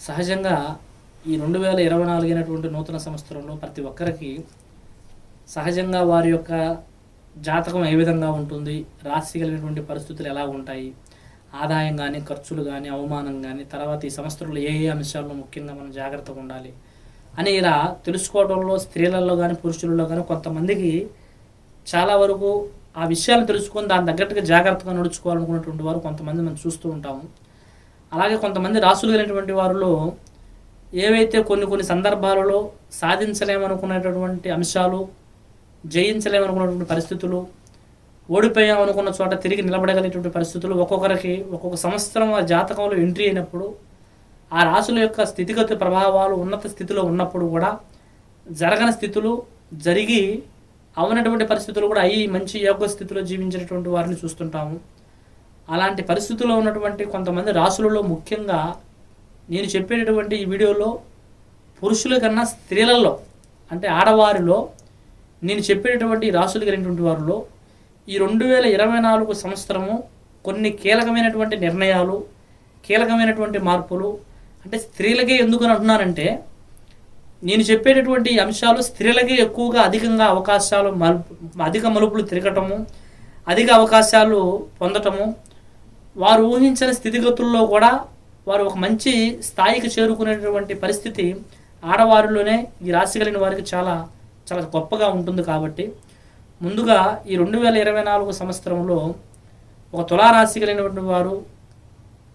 సహజంగా ఈ రెండు వేల ఇరవై నాలుగు అయినటువంటి నూతన సంవత్సరంలో ప్రతి ఒక్కరికి సహజంగా వారి యొక్క జాతకం ఏ విధంగా ఉంటుంది రాశి కలిగినటువంటి పరిస్థితులు ఎలా ఉంటాయి ఆదాయం కానీ ఖర్చులు కానీ అవమానం కానీ తర్వాత ఈ సంవత్సరంలో ఏ ఏ అంశాల్లో ముఖ్యంగా మనం జాగ్రత్తగా ఉండాలి అని ఇలా తెలుసుకోవడంలో స్త్రీలలో కానీ పురుషులలో కానీ కొంతమందికి చాలా వరకు ఆ విషయాలు తెలుసుకొని దాని తగ్గట్టుగా జాగ్రత్తగా నడుచుకోవాలనుకున్నటువంటి వారు కొంతమంది మనం చూస్తూ ఉంటాము. అలాగే కొంతమంది రాసులు కలిగినటువంటి వారిలో ఏవైతే కొన్ని కొన్ని సందర్భాలలో సాధించలేమనుకునేటటువంటి అంశాలు జయించలేమనుకున్నటువంటి పరిస్థితులు ఓడిపోయామనుకున్న చోట తిరిగి నిలబడగలిగేటువంటి పరిస్థితులు ఒక్కొక్కరికి ఒక్కొక్క సంవత్సరం ఆ జాతకంలో ఎంట్రీ అయినప్పుడు ఆ రాసుల యొక్క స్థితిగతి ప్రభావాలు ఉన్నత స్థితిలో ఉన్నప్పుడు కూడా జరగని స్థితులు జరిగి అవనటువంటి పరిస్థితులు కూడా అయ్యి మంచి యోగ స్థితిలో జీవించినటువంటి వారిని చూస్తుంటాము. అలాంటి పరిస్థితుల్లో ఉన్నటువంటి కొంతమంది రాసులలో ముఖ్యంగా నేను చెప్పేటటువంటి ఈ వీడియోలో పురుషుల కన్నా స్త్రీలలో అంటే ఆడవారిలో నేను చెప్పేటటువంటి రాసులు కలిగినటువంటి వారిలో ఈ రెండు వేల ఇరవై నాలుగు సంవత్సరము కొన్ని కీలకమైనటువంటి నిర్ణయాలు కీలకమైనటువంటి మార్పులు అంటే స్త్రీలకే ఎందుకు అని అంటున్నానంటే నేను చెప్పేటటువంటి అంశాలు స్త్రీలకే ఎక్కువగా అధికంగా అవకాశాలు మలుపు అధిక మలుపులు తిరగటము అధిక అవకాశాలు పొందటము వారు ఊహించిన స్థితిగతుల్లో కూడా వారు ఒక మంచి స్థాయికి చేరుకునేటటువంటి పరిస్థితి ఆడవారిలోనే ఈ రాశి కలిగిన వారికి చాలా చాలా గొప్పగా ఉంటుంది కాబట్టి ముందుగా ఈ రెండు వేల ఇరవై నాలుగు సంవత్సరంలో ఒక తులారాశి కలిగినటువంటి వారు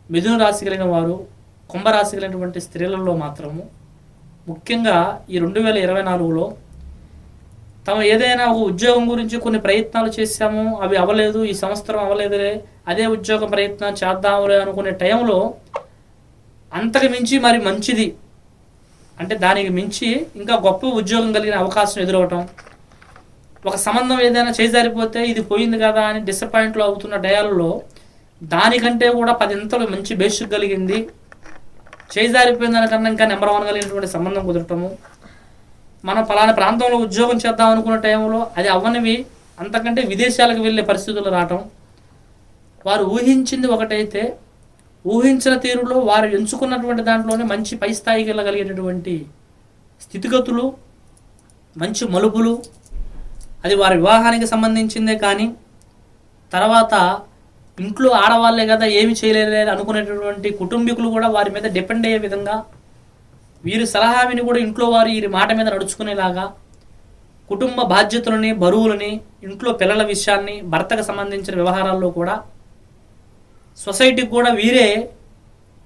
మిథున రాశి కలిగిన వారు కుంభరాశి కలిగినటువంటి స్త్రీలలో మాత్రము ముఖ్యంగా ఈ రెండు వేల ఇరవై నాలుగులో తమ ఏదైనా ఒక ఉద్యోగం గురించి కొన్ని ప్రయత్నాలు చేశాము అవి అవ్వలేదు ఈ సంవత్సరం అవ్వలేదులే అదే ఉద్యోగ ప్రయత్నం చేద్దాములే అనుకునే టైంలో అంతకు మించి మరి మంచిది. అంటే దానికి మించి ఇంకా గొప్ప ఉద్యోగం కలిగిన అవకాశం ఎదురవటం. ఒక సంబంధం ఏదైనా చేజారిపోతే ఇది పోయింది కదా అని డిసప్పాయింట్లో అవుతున్న డయాలలో దానికంటే కూడా పదింతలు మంచి బేసిక్ కలిగింది. చేజారిపోయిన దానికన్నా ఇంకా నెంబర్ వన్ కలిగినటువంటి సంబంధం కుదరటము. మనం పలానా ప్రాంతంలో ఉద్యోగం చేద్దాం అనుకున్న టైంలో అది అవ్వనివి అంతకంటే విదేశాలకు వెళ్ళే పరిస్థితులు రావటం. వారు ఊహించింది ఒకటైతే ఊహించిన తీరులో వారు ఎంచుకున్నటువంటి దాంట్లోనే మంచి పై స్థాయికి వెళ్ళగలిగేటటువంటి స్థితిగతులు మంచి మలుపులు అది వారి వివాహానికి సంబంధించిందే కానీ తర్వాత ఇంట్లో ఆడవాళ్ళే కదా ఏమి చేయలేదు అనుకునేటటువంటి కుటుంబీకులు కూడా వారి మీద డిపెండ్ అయ్యే విధంగా వీరి సలహా విని కూడా ఇంట్లో వారు వీరి మాట మీద నడుచుకునేలాగా కుటుంబ బాధ్యతలని బరువులని ఇంట్లో పిల్లల విషయాన్ని భర్తకు సంబంధించిన వ్యవహారాల్లో కూడా సొసైటీకి కూడా వీరే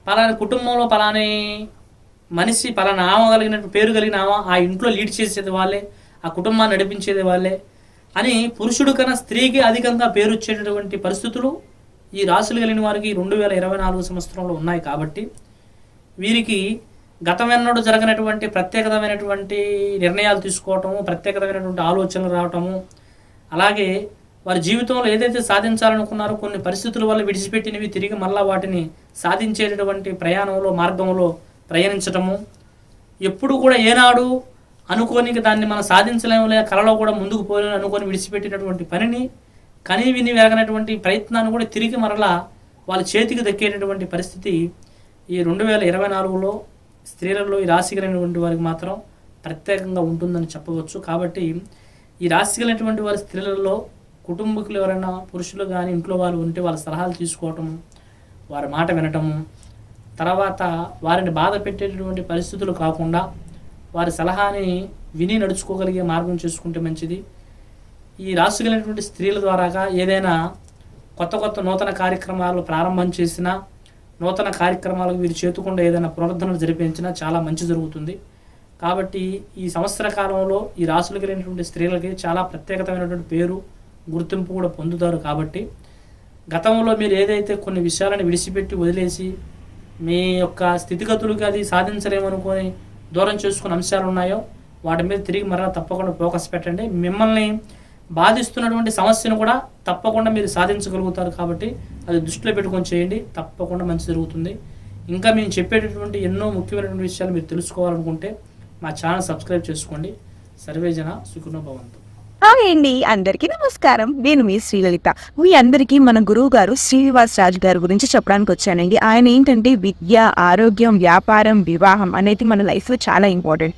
పలాని కుటుంబంలో పలాని మనిషి పలానా ఆమె కలిగిన పేరు కలిగిన ఆమె ఆ ఇంట్లో లీడ్ చేసేది వాళ్ళే ఆ కుటుంబాన్ని నడిపించేది వాళ్ళే అని పురుషుడు కన్నా స్త్రీకి అధికంగా పేరు వచ్చేటటువంటి పరిస్థితులు ఈ రాశులు కలిగిన వారికి రెండు వేల ఇరవై నాలుగు సంవత్సరంలో ఉన్నాయి కాబట్టి వీరికి గతమెన్నడూ జరగనటువంటి ప్రత్యేకతమైనటువంటి నిర్ణయాలు తీసుకోవటము ప్రత్యేకతమైనటువంటి ఆలోచనలు రావటము అలాగే వారి జీవితంలో ఏదైతే సాధించాలనుకున్నారో కొన్ని పరిస్థితుల వల్ల విడిచిపెట్టినవి తిరిగి మళ్ళా వాటిని సాధించేటటువంటి ప్రయాణంలో మార్గంలో ప్రయాణించటము. ఎప్పుడు కూడా ఏనాడు అనుకోని దాన్ని మనం సాధించలేములే కళలో కూడా ముందుకు పోలే అనుకొని విడిచిపెట్టినటువంటి పనిని కని విని వెరగనటువంటి ప్రయత్నాన్ని కూడా తిరిగి మరలా వాళ్ళ చేతికి దక్కేటటువంటి పరిస్థితి ఈ రెండు వేల ఇరవై నాలుగులో స్త్రీలలో ఈ రాశి కలిగినటువంటి వారికి మాత్రం ప్రత్యేకంగా ఉంటుందని చెప్పవచ్చు. కాబట్టి ఈ రాశి కలిగినటువంటి వారి స్త్రీలలో కుటుంబకులు ఎవరైనా పురుషులు కానీ ఇంట్లో వాళ్ళు ఉంటే వాళ్ళ సలహాలు తీసుకోవటము వారి మాట వినటము తర్వాత వారిని బాధ పెట్టేటటువంటి పరిస్థితులు కాకుండా వారి సలహాని విని నడుచుకోగలిగే మార్గం చేసుకుంటే మంచిది. ఈ రాశి కలిగినటువంటి స్త్రీల ద్వారాగా ఏదైనా కొత్త కొత్త నూతన కార్యక్రమాలు ప్రారంభం చేసినా నూతన కార్యక్రమాలకు వీరు చేతుకుండా ఏదైనా పునరుద్ధరణ జరిపించినా చాలా మంచి జరుగుతుంది. కాబట్టి ఈ సంవత్సర కాలంలో ఈ రాశులు కలిగినటువంటి స్త్రీలకి చాలా ప్రత్యేకతమైనటువంటి పేరు గుర్తింపు కూడా పొందుతారు కాబట్టి గతంలో మీరు ఏదైతే కొన్ని విషయాలను విడిచిపెట్టి వదిలేసి మీ యొక్క స్థితిగతులకి అది సాధించలేమనుకొని దూరం చేసుకున్న అంశాలు ఉన్నాయో వాటి మీద తిరిగి మరలా తప్పకుండా ఫోకస్ పెట్టండి. మిమ్మల్ని బాధిస్తున్నటువంటి సమస్యను కూడా తప్పకుండా మీరు సాధించగలుగుతారు కాబట్టి అది దృష్టిలో పెట్టుకొని చేయండి. తప్పకుండా మంచి జరుగుతుంది. ఇంకా మేము చెప్పేటటువంటి ఎన్నో ముఖ్యమైనటువంటి విషయాలు మీరు తెలుసుకోవాలనుకుంటే మా ఛానల్ సబ్స్క్రైబ్ చేసుకోండి. సర్వేజన సుఖనో భవంతు. హాయ్ అండి. అందరికీ నమస్కారం. నేను మీ శ్రీలలిత. మీ అందరికీ మన గురువు గారు శ్రీనివాస్ రాజు గారి గురించి చెప్పడానికి వచ్చానండి. ఆయన ఏంటంటే విద్య ఆరోగ్యం వ్యాపారం వివాహం అనేది మన లైఫ్లో చాలా ఇంపార్టెంట్.